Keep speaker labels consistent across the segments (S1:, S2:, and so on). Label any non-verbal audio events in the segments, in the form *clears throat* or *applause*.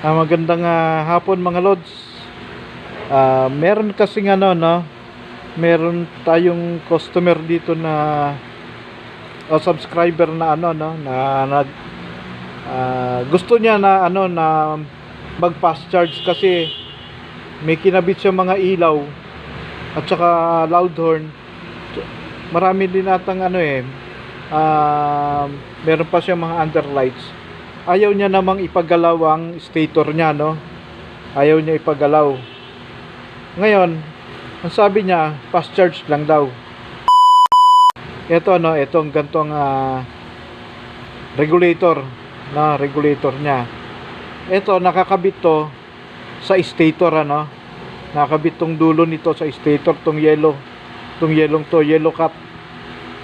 S1: Ah, magandang ah, hapon mga lods. Ah, meron kasing ano no, meron tayong customer dito na o subscriber na ano no na nag ah, gusto niya na ano na mag fast charge kasi may kinabit siya mga ilaw at saka loud horn. Marami din atang ano eh ah, meron pa siya mga underlights ayaw niya namang ipagalaw ang stator niya, no? Ayaw niya ipagalaw. Ngayon, ang sabi niya, fast charge lang daw. Ito, no? Itong gantong ah, regulator, na regulator niya. Ito, nakakabit to sa stator, ano? Nakakabit tong dulo nito sa stator, tong yellow. Tong yellow to, yellow cut.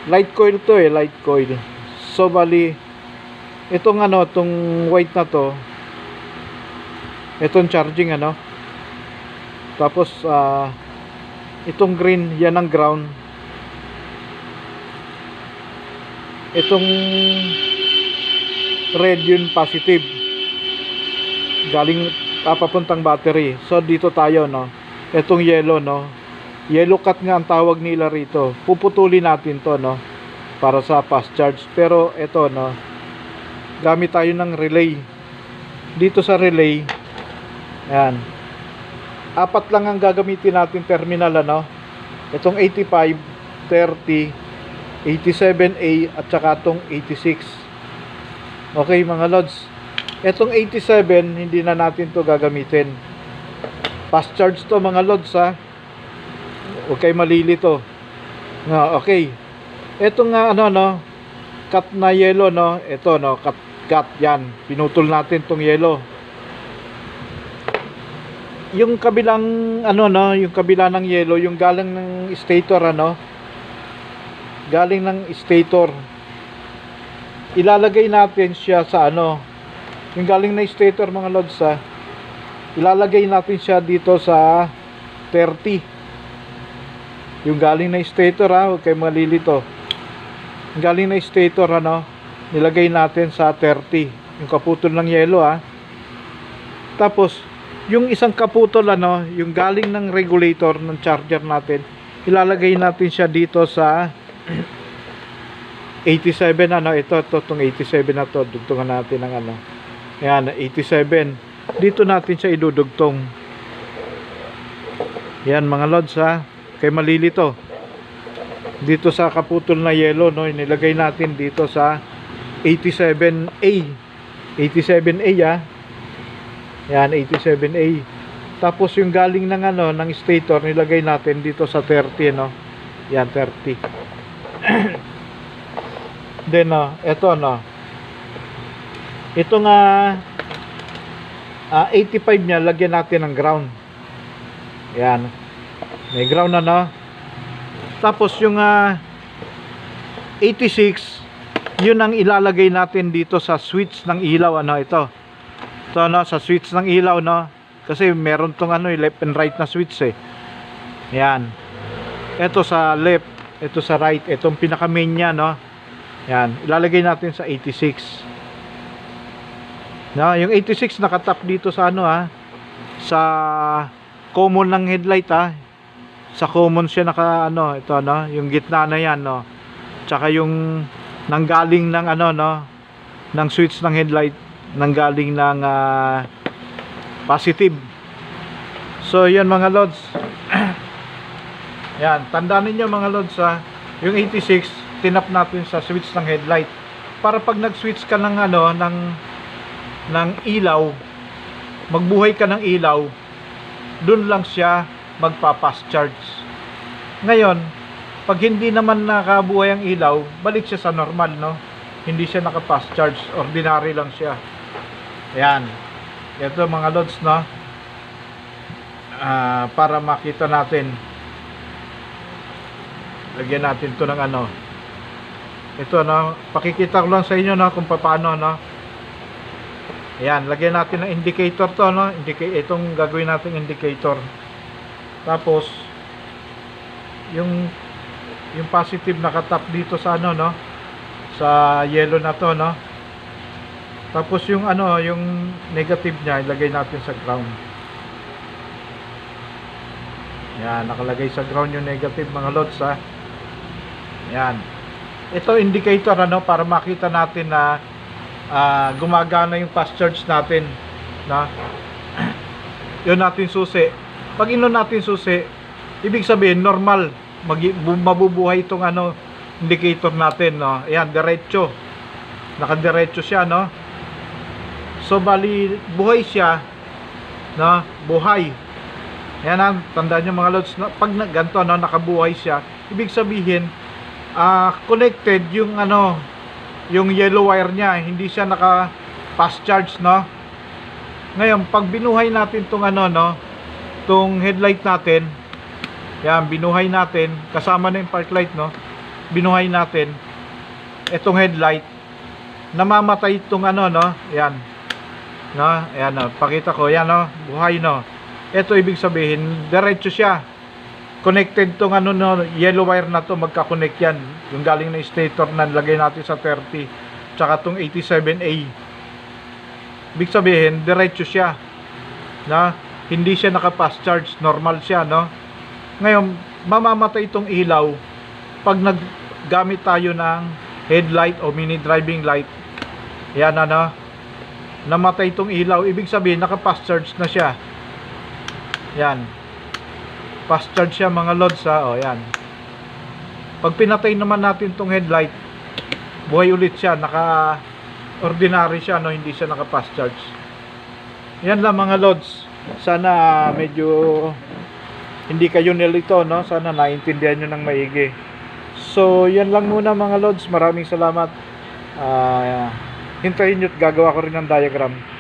S1: Light coil to eh, light coil. So, bali, itong ano, itong white na to, itong charging ano, tapos ah, itong green, yan ang ground. Itong red yun positive. Galing ah, papuntang battery. So dito tayo no. Itong yellow no. Yellow cut nga ang tawag nila rito. Puputulin natin to no para sa fast charge. Pero ito no, gamit tayo ng relay. Dito sa relay ayan. Apat lang ang gagamitin natin terminal ano? Itong 85 30 87A at saka itong 86 okay mga lods. Itong 87 hindi na natin to gagamitin. Fast charge to mga lods ha? Kayo malilito nga okay. Ito nga ano no? Cut na yellow no? Ito no? Cut cut yan. Pinutol natin tong yellow yung kabilang ano no? Yung kabila ng yellow yung galing ng stator ano? Galing ng stator. Ilalagay natin siya sa ano? Yung galing na stator mga lods ha? Ilalagay natin siya dito sa 30 yung galing na stator ha? Huwag kayo malilito. Galing na stator ano nilagay natin sa 30 yung kaputol ng yelo ha tapos yung isang kaputol ano yung galing ng regulator ng charger natin ilalagay natin siya dito sa *clears throat* 87 ano ito ito tong 87 na to dugtungan natin ng ano yan 87 dito natin siya idudugtong. Yan mga lods ha kay malilito. Dito sa kaputol na yellow no nilagay natin dito sa 87A 87A ah. Yan 87A tapos yung galing ng ano ng stator nilagay natin dito sa 30 no? Yan 30 *clears throat* then no ito no? Ito nga ah, 85 niya lagyan natin ng ground. Yan. May ground na no? Tapos yung ah, 86 yun ang ilalagay natin dito sa switch ng ilaw ano ito. Ito no sa switch ng ilaw no. Kasi meron tong ano eh, left and right na switch eh. Yan. Ito sa left, ito sa right, itong pinaka main niya no. Yan, ilalagay natin sa 86. No, yung 86 nakatap dito sa ano ha. Sa common ng headlight ha sa common siya naka ano ito no yung gitna na yan no tsaka yung nanggaling ng ano no? Ng switch ng headlight. Nanggaling ng ah, positive. So yan mga lods. *clears throat* Yan. Tandaan ninyo mga lods ha? Yung 86 tinap natin sa switch ng headlight. Para pag nag switch ka ng ano ng ng ilaw magbuhay ka ng ilaw dun lang siya magpa-fast charge. Ngayon, pag hindi naman nakabuhay ang ilaw, balik siya sa normal, no? Hindi siya naka-fast charge, ordinary lang siya. Ayan. Ito mga lods, no? Ah, para makita natin. Lagyan natin to ng ano. Ito, no? Pakikita ko lang sa inyo, no? Kung paano, no? Ayan, lagyan natin ng indicator to, no? Indica itong gagawin natin indicator. Tapos yung yung positive nakatap dito sa ano no sa yellow na to no tapos yung ano yung negative niya, ilagay natin sa ground. Yan, nakalagay sa ground yung negative mga lods ha. Yan. Ito indicator ano para makita natin na ah, gumagana yung fast charge natin na *clears throat* yun natin susi. Pag inon natin susi, ibig sabihin normal magi, bu- mabubuhay itong ano indicator natin no. Ayan, diretso. Nakadiretso siya no. So bali buhay siya no, buhay. Ayan ang tandaan nyo mga lods, na, pag na, ganito no, nakabuhay siya, ibig sabihin ah connected yung ano yung yellow wire niya, hindi siya naka fast charge no. Ngayon, pag binuhay natin tong ano no, tong headlight natin, yan, binuhay natin, kasama na yung park light no, binuhay natin, etong headlight, namamatay itong ano no, yan, no, ayan no, pakita ko, yan no, buhay no, ito ibig sabihin, diretso siya, connected tong ano no, yellow wire na to, magka-connect yan, yung galing na stator na lagay natin sa 30, tsaka tong 87A, ibig sabihin, diretso siya, na, hindi siya naka-fast charge, normal siya, no, ngayon, mamamatay itong ilaw pag naggamit tayo ng headlight o mini driving light. Yan ano, namatay itong ilaw. Ibig sabihin, naka-fast charge na siya. Yan. Fast charge siya mga lods ha. O, yan. Pag pinatay naman natin itong headlight, buhay ulit siya. Naka ordinary siya, no? hindi siya naka-fast charge. Yan lang mga lods. Sana ah, medyo hindi kayo nilito, no? Sana naintindihan nyo ng maigi. So, yan lang muna mga lods. Maraming salamat. Ah, hintayin nyo gagawa ko rin ng diagram.